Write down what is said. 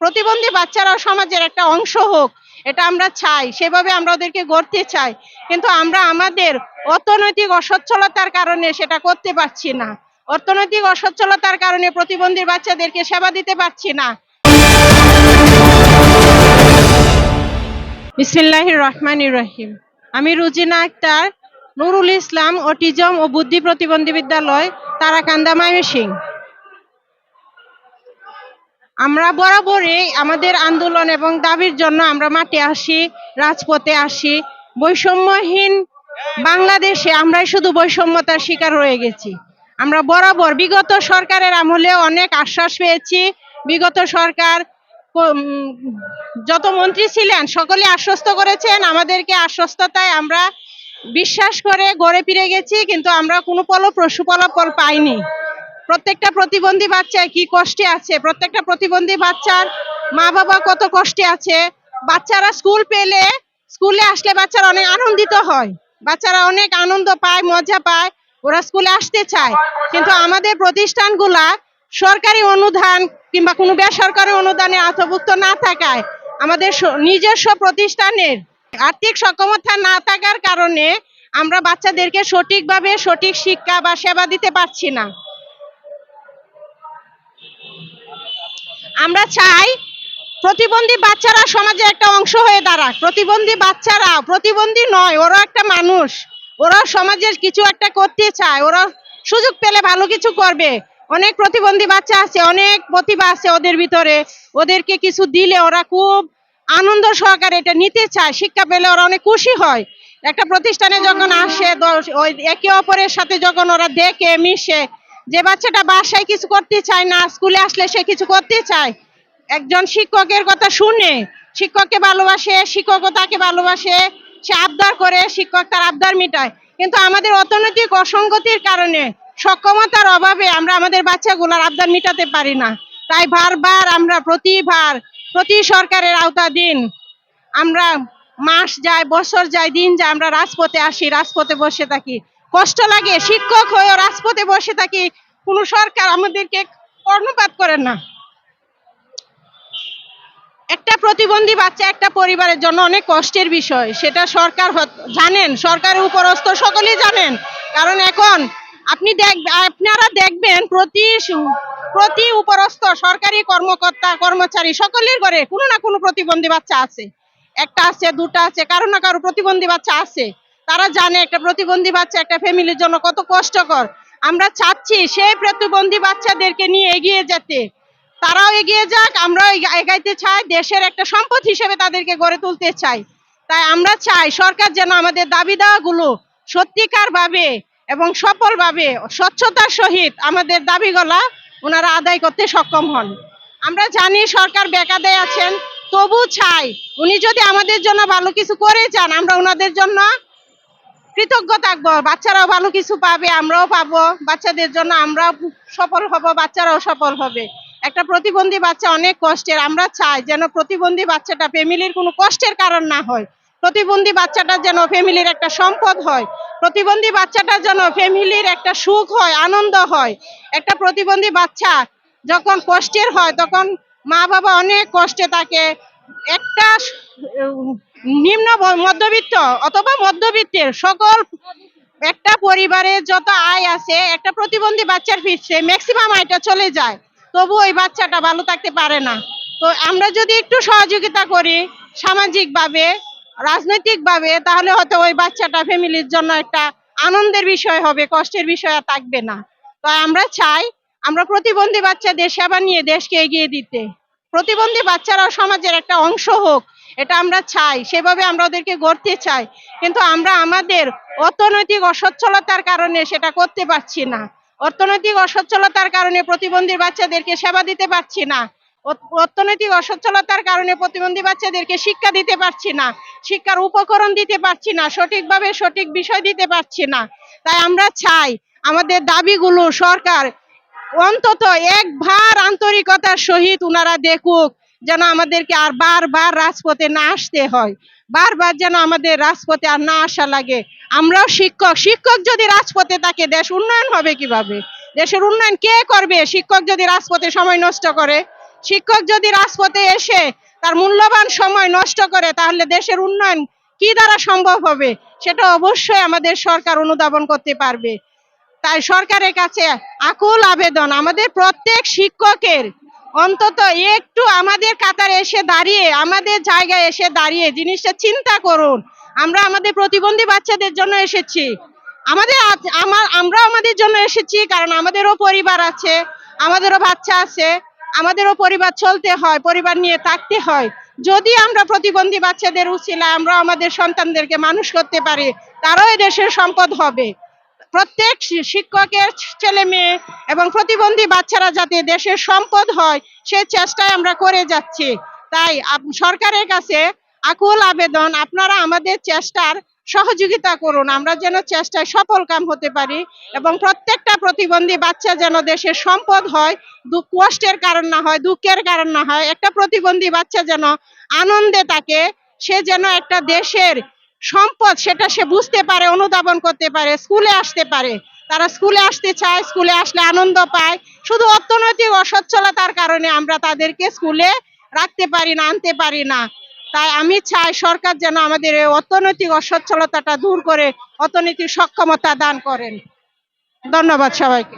প্রতিবন্ধী বাচ্চারা সমাজের একটা অংশ হোক, এটা আমরা চাই, সেভাবে আমরা ওদেরকে গড়তে চাই। কিন্তু আমরা আমাদের অর্থনৈতিক অসচ্ছলতার কারণে সেটা করতে পারছি না। অর্থনৈতিক অসচ্ছলতার কারণে প্রতিবন্ধী বাচ্চাদেরকে সেবা দিতে পারছি না। বিসমিল্লাহির রহমানির রহিম। আমি রুজিনা আক্তার, নুরুল ইসলাম, অটিজম ও বুদ্ধি প্রতিবন্ধী বিদ্যালয়, তারাকান্দা ময়মনসিং আমরা বরাবরই আমাদের আন্দোলন এবং দাবির জন্য আমরা মাঠে আসি, রাজপথে আসি। বৈষম্যহীন বাংলাদেশে আমরাই শুধু বৈষম্যতার শিকার হয়ে গেছি। আমরা বরাবর বিগত সরকারের আমলে অনেক আশ্বাস পেয়েছি। বিগত সরকার যত মন্ত্রী ছিলেন, সকলে আশ্বস্ত করেছেন। আমাদেরকে আশ্বস্ততায় আমরা বিশ্বাস করে গড়ে ফিরে গেছি, কিন্তু আমরা কোনো ফল সুফলাফল পাইনি। প্রত্যেকটা প্রতিবন্ধী বাচ্চা কি কষ্টে আছে? প্রত্যেকটা প্রতিবন্ধী বাচ্চার মা বাবা কত কষ্টে আছে? বাচ্চারা স্কুল পেলে, স্কুলে আসলে বাচ্চারা অনেক আনন্দিত হয়। বাচ্চারা অনেক আনন্দ পায়, মজা পায়। ওরা স্কুলে আসতে চায়। কিন্তু আমাদের প্রতিষ্ঠানগুলা সরকারি অনুদান কিংবা কোনো বেসরকারি অনুদানে আওতাভুক্ত না থাকায় আমাদের নিজস্ব প্রতিষ্ঠানের আর্থিক সক্ষমতা না থাকার কারণে আমরা বাচ্চাদেরকে সঠিকভাবে সঠিক শিক্ষা বা সেবা দিতে পারছি না। আমরা চাই প্রতিবন্ধী বাচ্চারা সমাজে একটা অংশ হয়ে দাঁড়াক। প্রতিবন্ধী বাচ্চারা, প্রতিবন্ধী নয় ওরা একটা মানুষ। ওরা সমাজের কিছু একটা করতে চায়। ওরা সুযোগ পেলে ভালো কিছু করবে। অনেক প্রতিবন্ধী বাচ্চা আছে, অনেক প্রতিভা আছে ওদের ভিতরে। ওদেরকে কিছু দিলে ওরা খুব আনন্দ সহকারে এটা নিতে চায়। শিক্ষা পেলে ওরা অনেক খুশি হয়। একটা প্রতিষ্ঠানে যখন আসে একে অপরের সাথে যখন ওরা দেখে, মিশে যে বাচ্চাটা বাসায় কিছু করতে চায় না, স্কুলে আসলে সে কিছু করতে চায়। একজন শিক্ষকের কথা শুনে, শিক্ষককে ভালোবাসে শিক্ষকও তাকে ভালোবাসে, সে আবদার করে, শিক্ষক তার আবদার মেটায়। কিন্তু আমাদের অর্থনৈতিক অসঙ্গতির কারণে, সক্ষমতার অভাবে আমরা আমাদের বাচ্চাগুলোর আবদার মেটাতে পারি না। তাই বারবার আমরা প্রতিবার প্রতি সরকারের আওতাধীন আমরা মাস যায়, বছর যায়, দিন যায় আমরা রাজপথে আসি, রাজপথে বসে থাকি। কষ্ট লাগে, শিক্ষক হয়েও রাজপথে বসে থাকি, কোনো সরকার আমাদেরকে কর্ণপাত করে না। একটা প্রতিবন্ধী বাচ্চা একটা পরিবারের জন্য অনেক কষ্টের বিষয়, সেটা সরকার জানেন, সরকারের উপরস্থ সকলেই জানেন। কারণ এখন আপনি দেখ, আপনারা দেখবেন প্রতি প্রতি উপরস্থ সরকারি কর্মকর্তা, কর্মচারী সকলের ঘরে কোনো না কোনো প্রতিবন্ধী বাচ্চা আছে। একটা আছে, দুটা আছে, কারও না কারও প্রতিবন্ধী বাচ্চা আছে। তারা জানে একটা প্রতিবন্ধী বাচ্চা একটা ফ্যামিলির জন্য কত কষ্টকর। আমরা চাচ্ছি সেই প্রতিবন্ধী বাচ্চাদেরকে নিয়ে এগিয়ে যেতে। তারাও এগিয়ে যাক, আমরাও এগাইতে চাই, দেশের একটা সম্পদ হিসেবে তাদেরকে গড়ে তুলতে চাই। তাই আমরা চাই সরকার যেন আমাদের দাবি দাওয়াগুলো সত্যিকার ভাবে এবং সফলভাবে, স্বচ্ছতার সহিত আমাদের দাবিগুলা ওনারা আদায় করতে সক্ষম হন। আমরা জানি সরকার বেকাদায় আছেন, তবু চাই উনি যদি আমাদের জন্য ভালো কিছু করে যান, আমরা ওনাদের জন্য কৃতজ্ঞ থাকব। বাচ্চারাও ভালো কিছু পাবে, আমরাও পাবো। বাচ্চাদের জন্য আমরাও সফল হব, বাচ্চারাও সফল হবে। একটা প্রতিবন্ধী বাচ্চা অনেক কষ্টের, আমরা চাই যেন প্রতিবন্ধী বাচ্চাটা ফ্যামিলির কোনো কষ্টের কারণ না হয়। প্রতিবন্ধী বাচ্চাটা যেন ফ্যামিলির একটা সম্পদ হয়। প্রতিবন্ধী বাচ্চাটা যেন ফ্যামিলির একটা সুখ হয়, আনন্দ হয়। একটা প্রতিবন্ধী বাচ্চা যখন কষ্টের হয়, তখন মা বাবা অনেক কষ্টে থাকে। একটা নিম্ন মধ্যবিত্ত অথবা মধ্যবিত্তের সকল একটা পরিবারে যত আয় আছে, একটা প্রতিবন্ধী বাচ্চার পিছনে ম্যাক্সিমাম আয়টা চলে যায়। তবু ওই বাচ্চাটা ভালো থাকতে পারে না। তো আমরা যদি একটু সহযোগিতা করি সামাজিকভাবে, রাজনৈতিকভাবে, তাহলে হয়তো ওই বাচ্চাটা ফ্যামিলির জন্য একটা আনন্দের বিষয় হবে, কষ্টের বিষয় আর থাকবে না। তাই আমরা চাই আমরা প্রতিবন্ধী বাচ্চাদের সেবা নিয়ে দেশকে এগিয়ে দিতে। প্রতিবন্ধী বাচ্চারাও সমাজের একটা অংশ হোক, এটা আমরা চাই, সেভাবে আমরা ওদেরকে গড়তে চাই। কিন্তু আমরা আমাদের অর্থনৈতিক অসচ্ছলতার কারণে সেটা করতে পারছি না। অর্থনৈতিক অসচ্ছলতার কারণে প্রতিবন্ধী বাচ্চাদেরকে সেবা দিতে পারছি না। অর্থনৈতিক অসচ্ছলতার কারণে প্রতিবন্ধী বাচ্চাদেরকে শিক্ষা দিতে পারছি না। শিক্ষার উপকরণ দিতে পারছি না, সঠিকভাবে সঠিক বিষয় দিতে পারছি না। তাই আমরা চাই, আমাদের দাবিগুলো সরকার অন্তত একবার আন্তরিকতার সহিত উনারা দেখুক যেন আমাদেরকে আর বারবার রাজপথে না আসতে হয়। বারবার যেন আমাদের রাজপথে আর না আসা লাগে। আমরাও শিক্ষক। শিক্ষক যদি রাজপথে থাকে, দেশ উন্নয়ন হবে কীভাবে? দেশের উন্নয়ন কে করবে? শিক্ষক যদি রাজপথে সময় নষ্ট করে, শিক্ষক যদি রাজপথে এসে তার মূল্যবান সময় নষ্ট করে, তাহলে দেশের উন্নয়ন কি দ্বারা সম্ভব হবে? সেটা অবশ্যই আমাদের সরকার অনুধাবন করতে পারবে। তাই সরকারের কাছে আকুল আবেদন। আমাদের প্রত্যেক শিক্ষকের অন্তত একটু আমাদের কাতারে এসে দাঁড়িয়ে, আমাদের জায়গায় এসে দাঁড়িয়ে জিনিসটা চিন্তা করুন। আমরা আমাদের প্রতিবন্ধী বাচ্চাদের জন্য এসেছি। আমাদের আমার আমরাও আমাদের জন্য এসেছি কারণ আমাদেরও পরিবার আছে, আমাদেরও বাচ্চা আছে, আমাদেরও পরিবার চলতে হয়, পরিবার নিয়ে থাকতে হয়। যদি আমরা প্রতিবন্ধী বাচ্চাদের উচিলা আমরা আমাদের সন্তানদেরকে মানুষ করতে পারি, তারাও এদেশের সম্পদ হবে। প্রত্যেক শিক্ষকের ছেলে মেয়ে এবং প্রতিবন্ধী বাচ্চারা যাতে দেশের সম্পদ হয়, সে চেষ্টায় আমরা করে যাচ্ছি। তাই সরকারের কাছে আকুল আবেদন, আপনারা আমাদের চেষ্টার সহযোগিতা করুন। আমরা যেন চেষ্টায় সফল কাম হতে পারি এবং প্রত্যেকটা প্রতিবন্ধী বাচ্চা যেন দেশের সম্পদ হয়, দুঃখ, কষ্টের কারণ না হয়, দুঃখের কারণ না হয়, একটা প্রতিবন্ধী বাচ্চা যেন আনন্দে থাকে, সে যেন একটা দেশের সম্পদ সেটা সে বুঝতে পারে, অনুধাবন করতে পারে, স্কুলে আসতে পারে। তারা স্কুলে আসতে চায়, স্কুলে আসলে আনন্দ পায়। শুধু অর্থনৈতিক অসচ্ছলতার কারণে আমরা তাদেরকে স্কুলে রাখতে পারি না, আনতে পারি না। তাই আমি চাই সরকার যেন আমাদের এই অর্থনৈতিক অসচ্ছলতাটা দূর করে অর্থনৈতিক সক্ষমতা দান করেন। ধন্যবাদ সবাইকে।